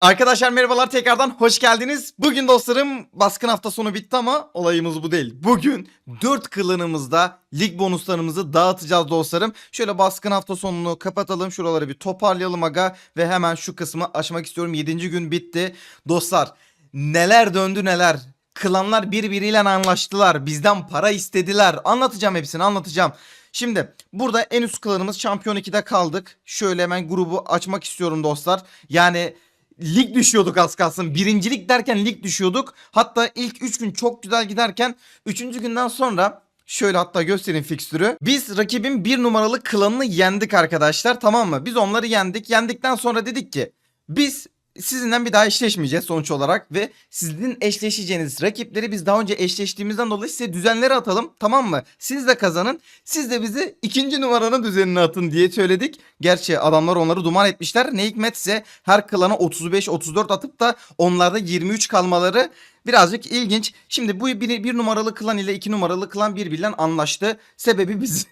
Arkadaşlar merhabalar tekrardan hoş geldiniz. Bugün dostlarım baskın hafta sonu bitti ama olayımız bu değil. Bugün 4 kılınımızda lig bonuslarımızı dağıtacağız dostlarım. Şöyle baskın hafta sonunu kapatalım. Şuraları bir toparlayalım aga ve hemen şu kısmı açmak istiyorum. 7. gün bitti. Dostlar neler döndü neler. Klanlar birbiriyle anlaştılar. Bizden para istediler. Anlatacağım hepsini anlatacağım. Şimdi burada en üst klanımız Şampiyon 2'de kaldık. Şöyle hemen grubu açmak istiyorum dostlar. Yani lig düşüyorduk az kalsın. Birincilik derken lig düşüyorduk. Hatta ilk 3 gün çok güzel giderken 3. günden sonra Şöyle hatta göstereyim fikstürü. Biz rakibin bir numaralı klanını yendik arkadaşlar tamam mı? Biz onları yendik. Yendikten sonra dedik ki biz sizinle bir daha eşleşmeyeceğiz sonuç olarak ve sizin eşleşeceğiniz rakipleri biz daha önce eşleştiğimizden dolayı size düzenleri atalım tamam mı? Siz de kazanın. Siz de bizi ikinci numaranın düzenine atın diye söyledik. Gerçi adamlar onları duman etmişler. Ne hikmetse her klana 35-34 atıp da onlarda 23 kalmaları birazcık ilginç. Şimdi bu bir, bir numaralı klan ile iki numaralı klan birbiriyle anlaştı. Sebebi biz.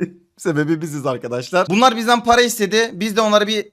Sebebi biziz arkadaşlar. Bunlar bizden para istedi. Biz de onlara bir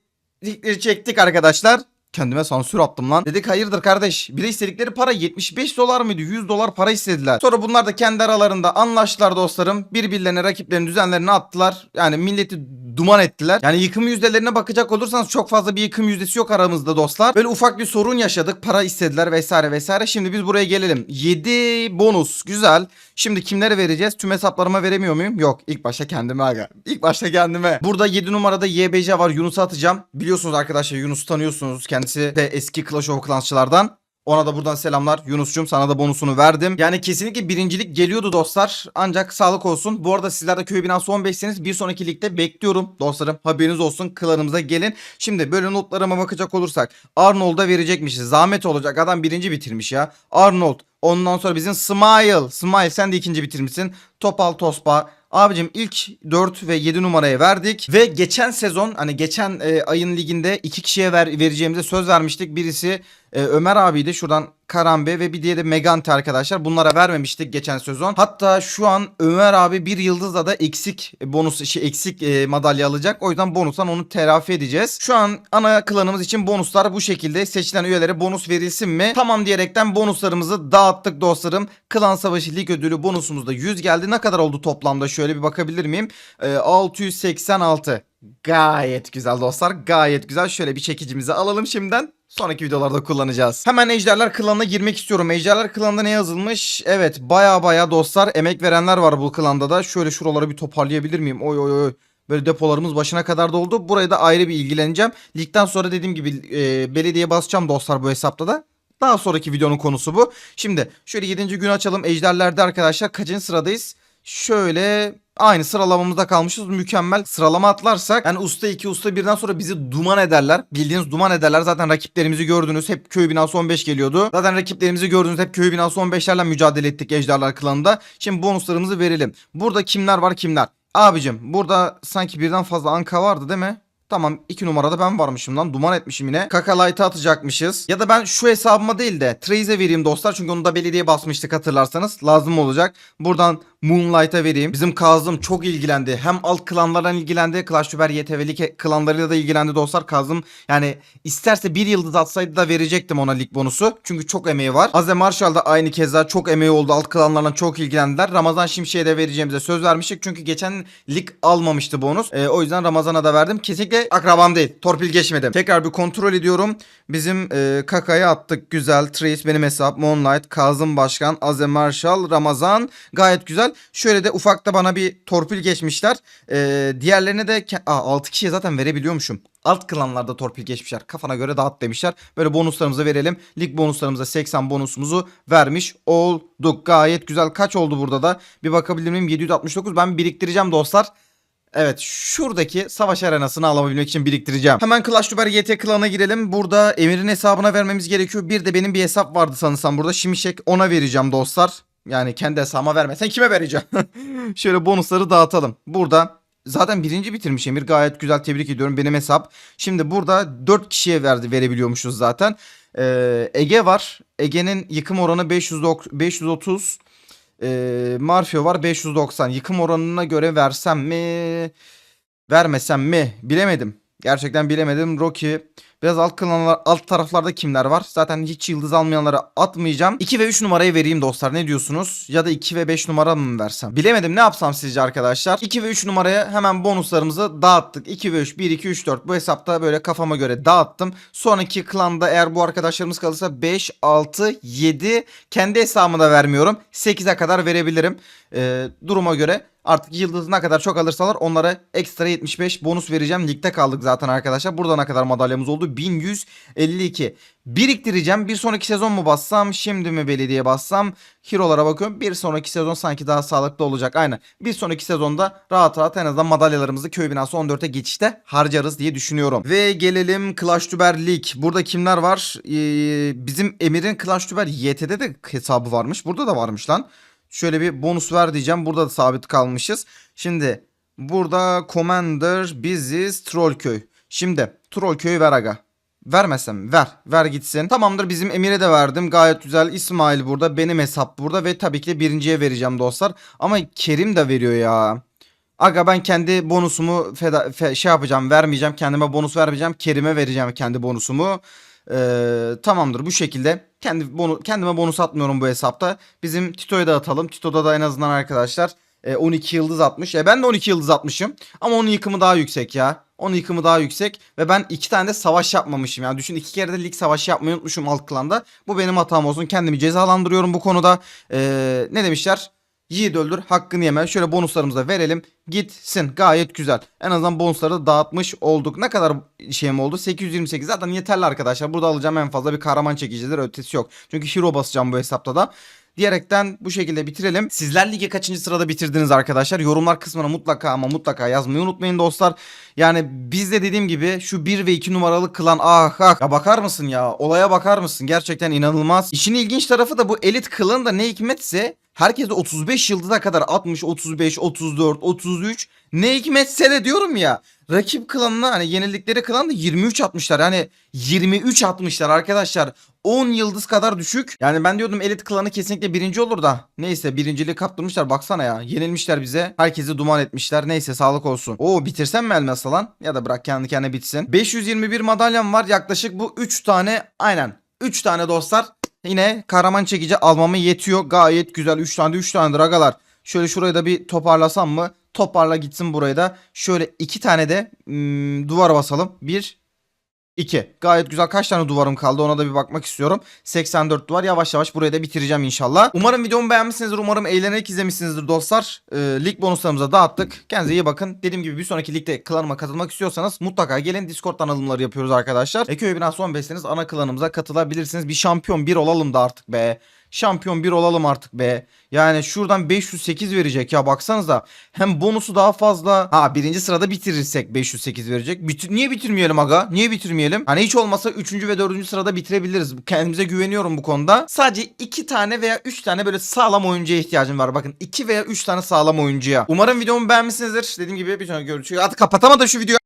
ligleri çektik arkadaşlar. Kendime sansür attım lan. Dedik hayırdır kardeş. Bir de istedikleri para 75 dolar mıydı? 100 dolar para istediler. Sonra bunlar da kendi aralarında anlaştılar dostlarım. Birbirlerine rakiplerin düzenlerini attılar. Yani milleti duman ettiler. Yani yıkım yüzdelerine bakacak olursanız çok fazla bir yıkım yüzdesi yok aramızda dostlar. Böyle ufak bir sorun yaşadık. Para istediler vesaire vesaire. Şimdi biz buraya gelelim. 7 bonus. Güzel. Şimdi kimlere vereceğiz? Tüm hesaplarıma veremiyor muyum? Yok. İlk başta kendime aga. İlk başta kendime. Burada 7 numarada YBC var. Yunus'u atacağım. Biliyorsunuz arkadaşlar Yunus'u tanıyorsunuz. Kendisi de eski Clash of Clans'çılardan. Ona da buradan selamlar. Yunus'cum sana da bonusunu verdim. Yani kesinlikle birincilik geliyordu dostlar. Ancak sağlık olsun. Bu arada sizler de köy binası 15'seniz bir sonraki ligde bekliyorum dostlarım. Haberiniz olsun. Klanımıza gelin. Şimdi böyle notlarıma bakacak olursak. Arnold'a verecekmişiz. Zahmet olacak. Adam birinci bitirmiş ya. Arnold. Ondan sonra bizim Smile. Smile sen de ikinci bitirmişsin. Topal Tospa. Abicim ilk 4 ve 7 numaraya verdik ve geçen sezon hani geçen e, ayın liginde iki kişiye ver, vereceğimize söz vermiştik. Birisi e, Ömer abiydi şuradan Karambe ve bir diğeri de Megante arkadaşlar. Bunlara vermemiştik geçen sezon. Hatta şu an Ömer abi bir yıldızla da eksik bonus şey eksik e, madalya alacak. O yüzden bonustan onu telafi edeceğiz. Şu an ana klanımız için bonuslar bu şekilde. Seçilen üyelere bonus verilsin mi? Tamam diyerekten bonuslarımızı dağıttık dostlarım. Klan Savaşı Lig Ödülü bonusumuzda 100 geldi. Ne kadar oldu toplamda? Şöyle bir bakabilir miyim? E, 686. Gayet güzel dostlar. Gayet güzel. Şöyle bir çekicimizi alalım şimdiden. Sonraki videolarda kullanacağız. Hemen Ejderler klanına girmek istiyorum. Ejderler klanında ne yazılmış? Evet baya baya dostlar emek verenler var bu klanda da. Şöyle şuraları bir toparlayabilir miyim? Oy oy oy. Böyle depolarımız başına kadar doldu. Buraya da ayrı bir ilgileneceğim. Ligden sonra dediğim gibi e, belediye basacağım dostlar bu hesapta da. Daha sonraki videonun konusu bu. Şimdi şöyle 7. günü açalım. Ejderlerde arkadaşlar kaçıncı sıradayız? Şöyle aynı sıralamamızda kalmışız. Mükemmel sıralama atlarsak yani usta 2 usta birden sonra bizi duman ederler. Bildiğiniz duman ederler. Zaten rakiplerimizi gördünüz. Hep köy binası 15 geliyordu. Zaten rakiplerimizi gördünüz. Hep köy binası 15'lerle mücadele ettik Ejderler klanında. Şimdi bonuslarımızı verelim. Burada kimler var kimler? Abicim burada sanki birden fazla anka vardı değil mi? Tamam 2 numarada ben varmışım lan. Duman etmişim yine. Kakalight'ı atacakmışız. Ya da ben şu hesabıma değil de Trace'e vereyim dostlar. Çünkü onu da belediye basmıştık hatırlarsanız. Lazım olacak. Buradan Moonlight'a vereyim. Bizim Kazım çok ilgilendi. Hem alt klanlardan ilgilendi. Clash Royale YTV'li klanlarıyla da ilgilendi dostlar. Kazım yani isterse bir yıldız atsaydı da verecektim ona lig bonusu. Çünkü çok emeği var. Aze Marshall da aynı keza çok emeği oldu. Alt klanlarla çok ilgilendiler. Ramazan Şimşek'e de vereceğimize söz vermiştik. Çünkü geçen lig almamıştı bonus. Ee, o yüzden Ramazan'a da verdim. Kesinlikle akrabam değil. Torpil geçmedim. Tekrar bir kontrol ediyorum. Bizim e, Kaka'ya attık. Güzel. Trace benim hesap. Moonlight, Kazım Başkan, Aze Marshall, Ramazan. Gayet güzel. Şöyle de ufakta bana bir torpil geçmişler. Ee, diğerlerine de Aa, 6 kişiye zaten verebiliyormuşum. Alt klanlarda torpil geçmişler. Kafana göre dağıt demişler. Böyle bonuslarımızı verelim. Lig bonuslarımıza 80 bonusumuzu vermiş olduk. Gayet güzel. Kaç oldu burada da? Bir bakabilir miyim? 769. Ben biriktireceğim dostlar. Evet şuradaki savaş arenasını alabilmek için biriktireceğim. Hemen Clash Royale YT klanına girelim. Burada Emir'in hesabına vermemiz gerekiyor. Bir de benim bir hesap vardı sanırsam burada. Şimşek ona vereceğim dostlar. Yani kendi hesabıma verme. Sen kime vereceğim? Şöyle bonusları dağıtalım. Burada zaten birinci bitirmiş Emir. Gayet güzel tebrik ediyorum benim hesap. Şimdi burada 4 kişiye verdi verebiliyormuşuz zaten. Ee, Ege var. Ege'nin yıkım oranı 500, 530. Ee, Marfio var 590. Yıkım oranına göre versem mi? Vermesem mi? Bilemedim. Gerçekten bilemedim. Rocky Biraz alt klanlar, alt taraflarda kimler var? Zaten hiç yıldız almayanlara atmayacağım. 2 ve 3 numarayı vereyim dostlar. Ne diyorsunuz? Ya da 2 ve 5 numara mı versem? Bilemedim ne yapsam sizce arkadaşlar? 2 ve 3 numaraya hemen bonuslarımızı dağıttık. 2 ve 3, 1, 2, 3, 4. Bu hesapta böyle kafama göre dağıttım. Sonraki klanda eğer bu arkadaşlarımız kalırsa 5, 6, 7 kendi hesabıma da vermiyorum. 8'e kadar verebilirim. Ee, duruma göre Artık yıldız ne kadar çok alırsalar onlara ekstra 75 bonus vereceğim. Ligde kaldık zaten arkadaşlar. Burada ne kadar madalyamız oldu? 1152. Biriktireceğim. Bir sonraki sezon mu bassam? Şimdi mi belediye bassam? Hero'lara bakıyorum. Bir sonraki sezon sanki daha sağlıklı olacak. Aynen. Bir sonraki sezonda rahat rahat en azından madalyalarımızı köy binası 14'e geçişte harcarız diye düşünüyorum. Ve gelelim Clash Tuber League. Burada kimler var? Ee, bizim Emir'in Clash Tuber YT'de de hesabı varmış. Burada da varmış lan. Şöyle bir bonus ver diyeceğim. Burada da sabit kalmışız. Şimdi burada Commander biziz Trollköy. Şimdi Trollköy'ü ver aga. Vermesem ver. Ver gitsin. Tamamdır bizim Emir'e de verdim. Gayet güzel. İsmail burada. Benim hesap burada. Ve tabii ki de birinciye vereceğim dostlar. Ama Kerim de veriyor ya. Aga ben kendi bonusumu feda, fe- şey yapacağım. Vermeyeceğim. Kendime bonus vermeyeceğim. Kerim'e vereceğim kendi bonusumu. Ee, tamamdır bu şekilde. Kendi bonu, kendime bonus atmıyorum bu hesapta. Bizim Tito'ya da atalım. Tito'da da en azından arkadaşlar e, 12 yıldız atmış. E ben de 12 yıldız atmışım. Ama onun yıkımı daha yüksek ya. Onun yıkımı daha yüksek. Ve ben iki tane de savaş yapmamışım. Yani düşün iki kere de lig savaşı yapmayı unutmuşum alt klanda. Bu benim hatam olsun. Kendimi cezalandırıyorum bu konuda. Ee, ne demişler? Yiğit öldür hakkını yeme. Şöyle bonuslarımızı da verelim. Gitsin. Gayet güzel. En azından bonusları da dağıtmış olduk. Ne kadar şeyim oldu? 828. Zaten yeterli arkadaşlar. Burada alacağım en fazla bir kahraman çekicidir. Ötesi yok. Çünkü hero basacağım bu hesapta da. Diyerekten bu şekilde bitirelim. Sizler lige kaçıncı sırada bitirdiniz arkadaşlar? Yorumlar kısmına mutlaka ama mutlaka yazmayı unutmayın dostlar. Yani biz de dediğim gibi şu 1 ve 2 numaralı klan ah ah. Ya bakar mısın ya? Olaya bakar mısın? Gerçekten inanılmaz. İşin ilginç tarafı da bu elit klan da ne hikmetse herkes de 35 yıldıza kadar atmış 35, 34, 33. Ne hikmetse de diyorum ya. Rakip klanına hani yenildikleri klan da 23 atmışlar. Yani 23 atmışlar arkadaşlar. 10 yıldız kadar düşük. Yani ben diyordum elit klanı kesinlikle birinci olur da. Neyse birinciliği kaptırmışlar baksana ya. Yenilmişler bize. Herkesi duman etmişler. Neyse sağlık olsun. Oo bitirsem mi elmas lan? Ya da bırak kendi kendine bitsin. 521 madalyam var. Yaklaşık bu 3 tane aynen. 3 tane dostlar. Yine kahraman çekici almama yetiyor. Gayet güzel. 3 tane de 3 tanedir agalar. Şöyle şurayı da bir toparlasam mı? Toparla gitsin burayı da. Şöyle 2 tane de hmm, duvar basalım. 1 2. Gayet güzel. Kaç tane duvarım kaldı ona da bir bakmak istiyorum. 84 duvar. Yavaş yavaş burayı da bitireceğim inşallah. Umarım videomu beğenmişsinizdir. Umarım eğlenerek izlemişsinizdir dostlar. Ee, lig bonuslarımıza dağıttık. Kendinize iyi bakın. Dediğim gibi bir sonraki ligde klanıma katılmak istiyorsanız mutlaka gelin. Discord'dan alımları yapıyoruz arkadaşlar. Eköy binası 15'seniz ana klanımıza katılabilirsiniz. Bir şampiyon 1 olalım da artık be. Şampiyon 1 olalım artık be. Yani şuradan 508 verecek ya baksanıza. Hem bonusu daha fazla. Ha birinci sırada bitirirsek 508 verecek. Bitir Niye bitirmeyelim aga? Niye bitirmeyelim? Hani hiç olmasa 3. ve 4. sırada bitirebiliriz. Kendimize güveniyorum bu konuda. Sadece 2 tane veya 3 tane böyle sağlam oyuncuya ihtiyacım var. Bakın 2 veya 3 tane sağlam oyuncuya. Umarım videomu beğenmişsinizdir. Dediğim gibi bir sonraki görüşürüz. Hadi kapatamadım şu videoyu.